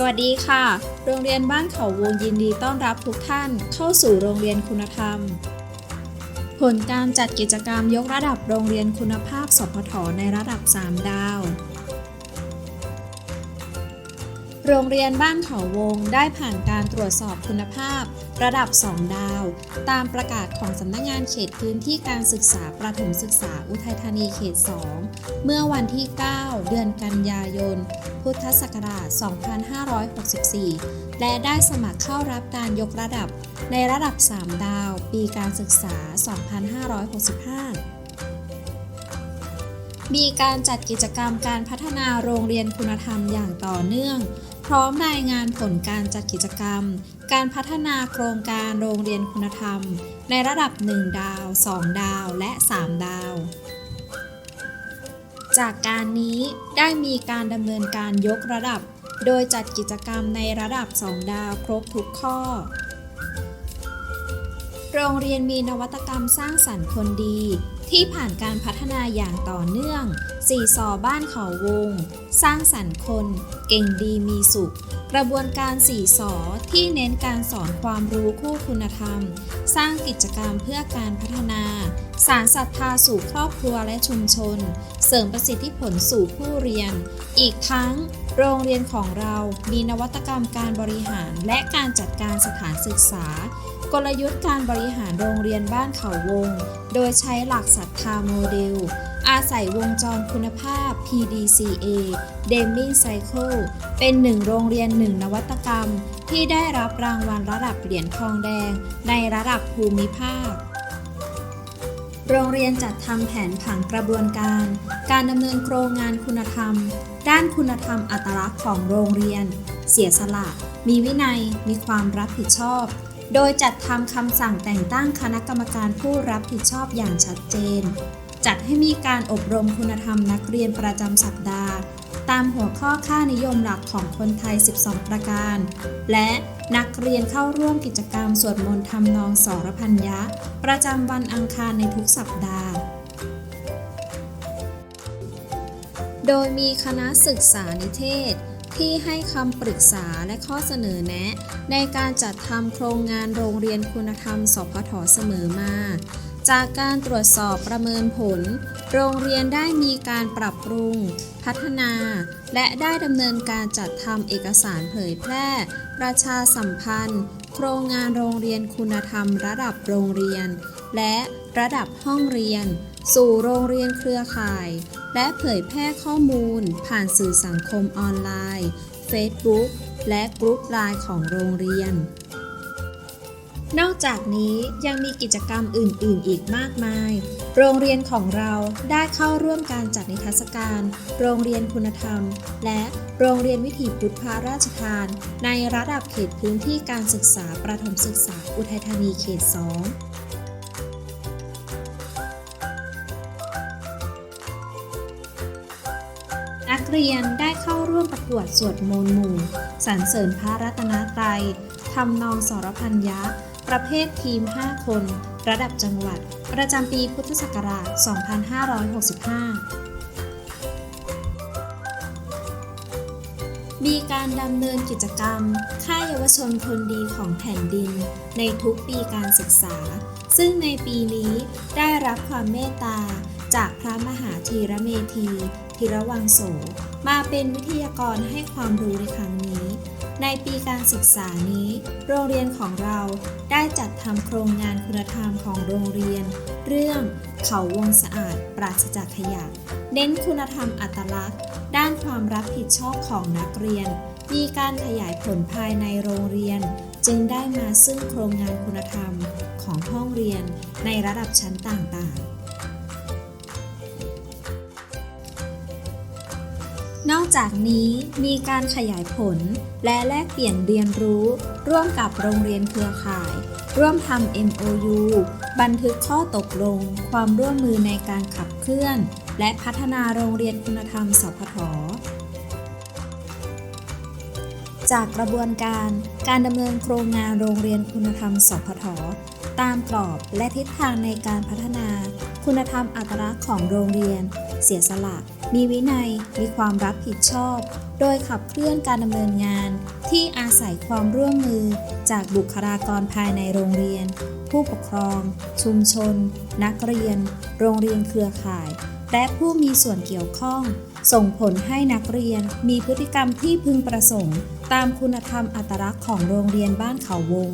สวัสดีค่ะ โรงเรียนบ้านเขาวงยินดีต้อนรับทุกท่านเข้าสู่โรงเรียนคุณธรรม ผลการจัดกิจกรรมยกระดับโรงเรียนคุณภาพสพทในระดับ 3 ดาว โรงเรียนบ้านเขาวงได้ผ่านการตรวจสอบคุณภาพ ระดับ 2 ดาว ตามประกาศของสำนักงานเขตพื้นที่การศึกษาประถมศึกษาอุทัยธานีเขต 2 เมื่อวันที่ 9 เดือนกันยายน พุทธศักราช 2564 และได้สมัครเข้ารับการยกระดับในระดับ 3 ดาว ปีการศึกษา 2565มีการจัดกิจกรรมการพัฒนาโรงเรียนคุณธรรมอย่างต่อเนื่อง พร้อมรายงานผลการจัดกิจกรรม การพัฒนาโครงการโรงเรียนคุณธรรม ในระดับ 1 ดาว 2 ดาว และ 3 ดาว จากการนี้ได้มีการดำเนินการยกระดับ โดยจัดกิจกรรมในระดับ 2 ดาวครบทุกข้อ โรงเรียนมีนวัตกรรมสร้างสรรค์คนดี ที่ผ่านการพัฒนาอย่างต่อเนื่อง สี่สอบ้านเขาวง สร้างสรรค์คน เก่งดีมีสุข กระบวนการสี่สอที่เน้นการสอนความรู้คู่คุณธรรม สร้างกิจกรรมเพื่อการพัฒนา สารศรัทธาสู่ครอบครัวและชุมชน เสริมประสิทธิผลสู่ผู้เรียน อีกทั้งโรงเรียนของเรามีนวัตกรรมการบริหารและการจัดการสถานศึกษา กลยุทธ์การบริหารโรงเรียนบ้านเขาวง โดยใช้หลักศรัทธาโมเดล อาศัยวงจรคุณภาพ PDCA Deming Cycle เป็นหนึ่งโรงเรียนหนึ่งนวัตกรรม ที่ได้รับรางวัลระดับเหรียญทองแดง ในระดับภูมิภาค โรงเรียนจัดทำแผนผังกระบวนการ การดำเนินโครงงานคุณธรรม ด้านคุณธรรมอัตลักษณ์ของโรงเรียน เสียสละ มีวินัย มีความรับผิดชอบ โดยจัดทำคำสั่งแต่งตั้งคณะกรรมการผู้รับผิดชอบอย่างชัดเจน จัดให้มีการอบรมคุณธรรมนักเรียนประจำสัปดาห์ ตามหัวข้อค่านิยมหลักของคนไทย 12 ประการ และนักเรียนเข้าร่วมกิจกรรมสวดมนต์ทำนองสรพัญญะ ประจำวันอังคารในทุกสัปดาห์ โดยมีคณะศึกษานิเทศ ที่ให้คำปรึกษาและข้อเสนอแนะ ในการจัดทำโครงงานโรงเรียนคุณธรรม สพทเสมอมา จากการตรวจสอบประเมินผล โรงเรียนได้มีการปรับปรุง พัฒนา และได้ดำเนินการจัดทำเอกสารเผยแพร่ ประชาสัมพันธ์ โครงงานโรงเรียนคุณธรรม ระดับโรงเรียน และระดับห้องเรียน สู่โรงเรียนเครือข่าย และเผยแพร่ข้อมูล ผ่านสื่อสังคมออนไลน์ Facebook และกรุ๊ปไลน์ของโรงเรียน นอกจากนี้ยังมีกิจกรรมอื่น ๆ อีกมากมาย โรงเรียนของเราได้เข้าร่วมการจัดนิทรรศการ โรงเรียนคุณธรรม และโรงเรียนวิถีพุทธพระราชทาน ในระดับเขตพื้นที่การศึกษาประถมศึกษาอุทัยธานีเขต 2 นักเรียนได้เข้าร่วมประกวดสวดมนต์หมู่สรรเสริญพระรัตนตรัยทำนองสรพัญญะประเภททีม 5 คน ระดับจังหวัด ประจำปีพุทธศักราช 2565 มีการดำเนินกิจกรรม ค่ายเยาวชนคนดีของแผ่นดิน ในทุกปีการศึกษา ซึ่งในปีนี้ได้รับความเมตตา จากพระมหาธีระเมธีธีระวังโส มาเป็นวิทยากรให้ความรู้ในครั้งนี้ ในปีการศึกษานี้ โรงเรียนของเราได้จัดทำโครงงานคุณธรรมของโรงเรียน เรื่องเขาวงสะอาดปราศจากขยะ เน้นคุณธรรมอัตลักษณ์ ด้านความรับผิดชอบของนักเรียน มีการขยายผลภายในโรงเรียน จึงได้มาซึ่งโครงงานคุณธรรมของห้องเรียนในระดับชั้นต่างๆ นอกจากนี้มีการขยายผลและแลกเปลี่ยนเรียนรู้ ร่วมกับโรงเรียนเครือข่าย ร่วมทำ MOU บันทึกข้อตกลง ความร่วมมือในการขับเคลื่อน และพัฒนาโรงเรียนคุณธรรมสพทจากกระบวนการการดำเนินโครงงานโรงเรียนคุณธรรมสพทตามกรอบและทิศทางในการพัฒนา คุณธรรมอัตลักษณ์ของโรงเรียน เสียสละ มีวินัย มีความรับผิดชอบ โดยขับเคลื่อนการดำเนินงาน ที่อาศัยความร่วมมือจากบุคลากรภายในโรงเรียน ผู้ปกครอง ชุมชน นักเรียน โรงเรียนเครือข่าย และผู้มีส่วนเกี่ยวข้อง ส่งผลให้นักเรียนมีพฤติกรรมที่พึงประสงค์ ตามคุณธรรมอัตลักษณ์ของโรงเรียนบ้านเขาวง